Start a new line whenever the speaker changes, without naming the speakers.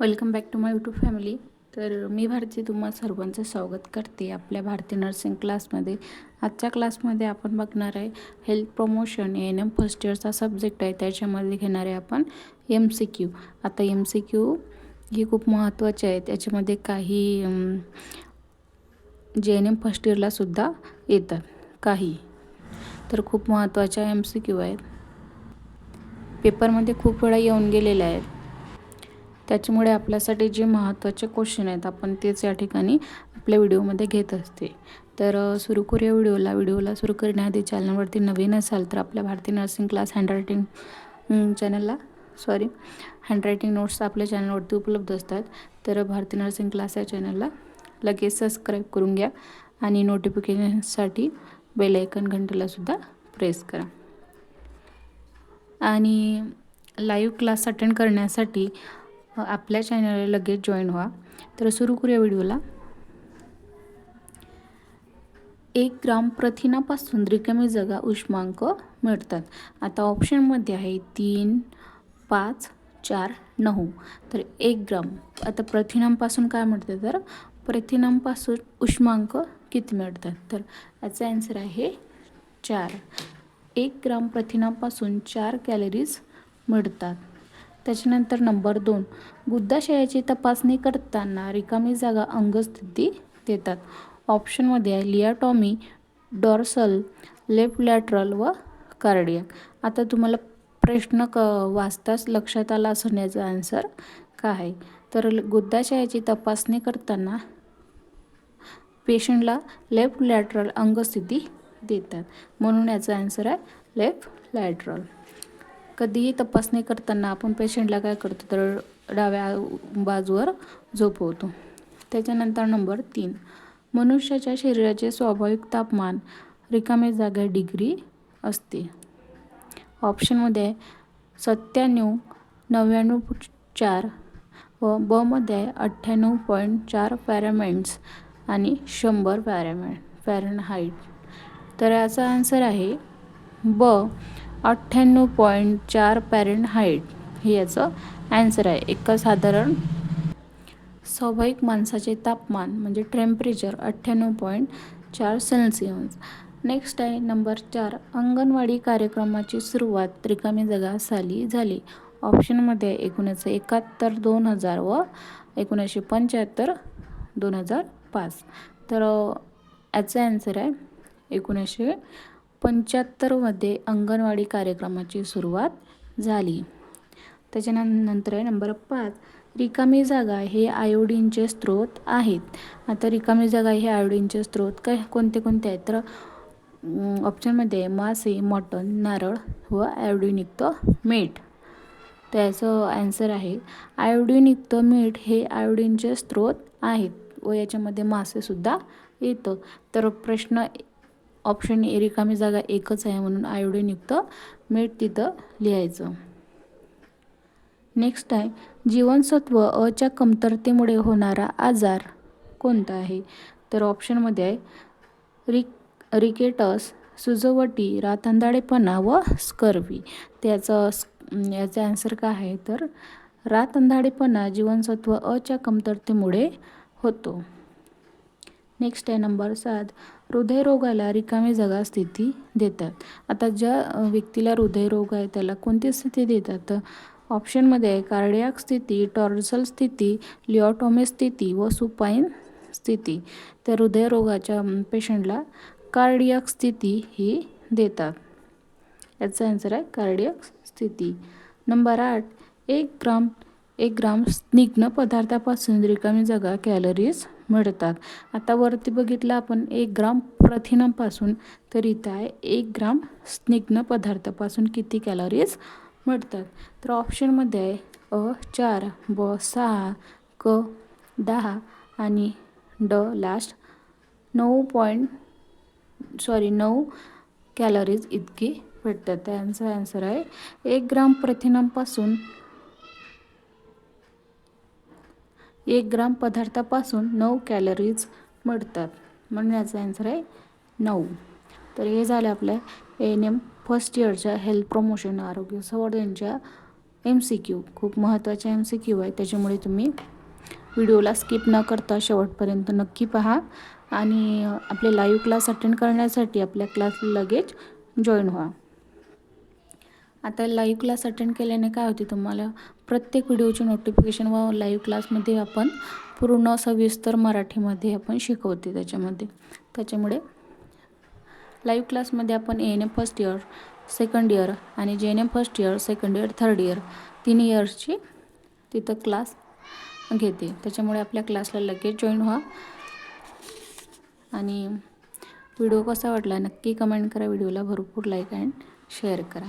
Welcome back to my YouTube family तर मी भारती तुम्हा सर्वांचं स्वागत करते आपल्या भारती नर्सिंग क्लासमध्ये आजच्या क्लासमध्ये आपण बघणार आहे health promotion N M first इयरचा subject आहे. त्याच्यामध्ये घेणार आहे आपण एम सी क्यू आता एम सी क्यू ही खूप महत्त्वाची आहे. त्याच्यामध्ये काही जे एन एम फर्स्ट इयरलासुद्धा येतात काही. तर खूप महत्त्वाच्या एम सी क्यू आहेत. पेपरमध्ये खूप वेळा येऊन गेलेल्या आहेत. त्याच्यामुळे आपल्यासाठी जे महत्त्वाचे क्वेश्चन आहेत आपण तेच या ठिकाणी आपल्या व्हिडिओमध्ये घेत असते. तर सुरू करूया व्हिडिओला व्हिडिओला सुरू करण्याआधी चॅनलवरती नवीन असाल तर आपल्या भारतीय नर्सिंग क्लास हँडरायटिंग चॅनलला सॉरी हँडरायटिंग नोट्स आपल्या चॅनलवरती उपलब्ध असतात. तर भारतीय नर्सिंग क्लास या चॅनलला लगेच सबस्क्राईब करून घ्या आणि नोटिफिकेशनसाठी बेलायकन घंटेलासुद्धा प्रेस करा. आणि लाईव्ह क्लास अटेंड करण्यासाठी आपल्या चॅनलला लगेच जॉईन व्हा. तर सुरू करूया व्हिडिओला. एक ग्राम प्रथिनापासून रिकामी जागा उष्मांक मिळतात. आता ऑप्शनमध्ये आहे तीन पाच चार नऊ. तर एक ग्राम. आता प्रथिनांपासून काय मिळतं तर? प्रथिनांपासून उष्मांक किती मिळतात? तर याचा ॲन्सर आहे चार. एक ग्राम प्रथिनापासून चार कॅलरीज मिळतात. त्याच्यानंतर नंबर दोन गुद्धाशयाची तपासणी करताना रिकामी जागा अंगस्थिती देतात. ऑप्शनमध्ये आहे लियाटॉमी डॉर्सल लेफ्ट लॅटरल व कार्डियक. आता तुम्हाला प्रश्न क वाचताच लक्षात आला असण्याचा आन्सर काय आहे? तर गुद्धाशयाची तपासणी करताना पेशंटला लेफ्ट लॅटरल अंगस्थिती देतात. म्हणून याचा आन्सर आहे लेफ्ट लॅटरल. कधीही तपासणी करताना आपण पेशंटला काय करतो तर डाव्या बाजूवर झोपवतो. त्याच्यानंतर नंबर तीन. मनुष्याच्या शरीराचे स्वाभाविक तापमान रिकामे जागा डिग्री असते. ऑप्शनमध्ये सत्त्याण्णव नव्याण्णव चार व बमध्ये आहे अठ्ठ्याण्णव पॉईंट चार पॅरामेंट्स आणि शंभर पॅरामेंट फॅरनहाईट तर याचा आन्सर आहे ब. अठ्ठ्याण्णव पॉईंट चार पॅरेंट हाईट हे याचं ॲन्सर आहे. एका साधारण स्वाभाविक माणसाचे तापमान म्हणजे टेम्परेचर अठ्ठ्याण्णव पॉईंट चार सेल्सिअन्स नेक्स्ट आहे नंबर चार. अंगणवाडी कार्यक्रमाची सुरुवात रिकामी जगा साली झाली. ऑप्शनमध्ये एकोणीसशे एकाहत्तर दोन हजार व एकोणीसशे पंच्याहत्तर दोन हजार पाच. तर याचं ॲन्सर आहे एकोणीसशे पंच्याहत्तरमध्ये अंगणवाडी कार्यक्रमाची सुरुवात झाली. त्याच्यानंतर आहे नंबर पाच रिकामी जागा हे आयोडीनचे स्रोत आहेत. आता रिकामी जागा हे आयोडीनचे स्रोत काय? कोणते कोणते आहेत? तर ऑप्शनमध्ये मासे मटण नारळ व आयोडीनयुक्त मीठ. त्याचं ॲन्सर आहे आयोडीनयुक्त मीठ हे आयोडीनचे स्रोत आहेत व याच्यामध्ये मासेसुद्धा येतं. तर प्रश्न ऑप्शन ए रिकामी जागा एकच आहे म्हणून आयोडीनयुक्त मीठ तिथं लिहायचं. नेक्स्ट आहे जीवनसत्व अच्या कमतरतेमुळे होणारा आजार कोणता आहे? तर ऑप्शनमध्ये आहे रिक रिकेटस सुजवटी रातंदाळेपणा व स्कर्वी. त्याचं याचा ॲन्सर काय आहे? तर रातंदाळेपणा जीवनसत्व अच्या कमतरतेमुळे होतो. नेक्स्ट आहे नंबर सात हृदयरोगाला रिकामी जागा स्थिती देतात. आता ज्या व्यक्तीला हृदयरोग आहे त्याला कोणती स्थिती देतात? तर ऑप्शनमध्ये आहे कार्डियाक स्थिती टॉर्सल स्थिती लिओटॉमी स्थिती व सुपाईन स्थिती. त्या हृदयरोगाच्या पेशंटला कार्डियाक स्थिती ही देतात. याचा आन्सर आहे कार्डियाक स्थिती. नंबर आठ एक ग्राम एक ग्राम स्निग्न पदार्थापासून रिकामी जागा कॅलरीज मिळतात. आता वरती बघितलं आपण एक ग्राम प्रथिनापासून तर इथं आहे एक ग्राम स्निग्न पदार्थापासून किती कॅलरीज मिळतात? तर ऑप्शनमध्ये आहे अ चार ब सहा क दहा आणि ड लास्ट नऊ पॉईंट सॉरी नऊ कॅलरीज इतकी भेटतात. त्यांचा आन्सर आहे एक ग्राम प्रथिनांपासून एक ग्राम पदार्थापासून नऊ कॅलरीज मिळतात म्हणून याचा आन्सर आहे नऊ. तर हे झालं आपल्या एन एम फर्स्ट इयरच्या हेल्थ प्रमोशन आरोग्य संवर्धनच्या एम सी क्यू खूप महत्त्वाचे एम सी क्यू आहे. त्याच्यामुळे तुम्ही व्हिडिओला स्किप न करता शेवटपर्यंत नक्की पहा. आणि आपले लाईव्ह क्लास अटेंड करण्यासाठी आपल्या क्लास लगेच जॉईन व्हा. आता लाईव्ह क्लास अटेंड केल्याने काय होते तुम्हाला? प्रत्येक व्हिडिओचे नोटिफिकेशन व लाईव्ह क्लासमध्ये आपण पूर्ण सविस्तर मराठीमध्ये आपण शिकवते त्याच्यामध्ये. त्याच्यामुळे लाईव्ह क्लासमध्ये आपण A N M first year second year आणि J N M first year second year third year तीन इयर्सची तिथं क्लास घेते. त्याच्यामुळे आपल्या क्लासला लगेच जॉईन व्हा. आणि व्हिडिओ कसा वाटला नक्की कमेंट करा. व्हिडिओला भरपूर लाईक अँड शेअर करा.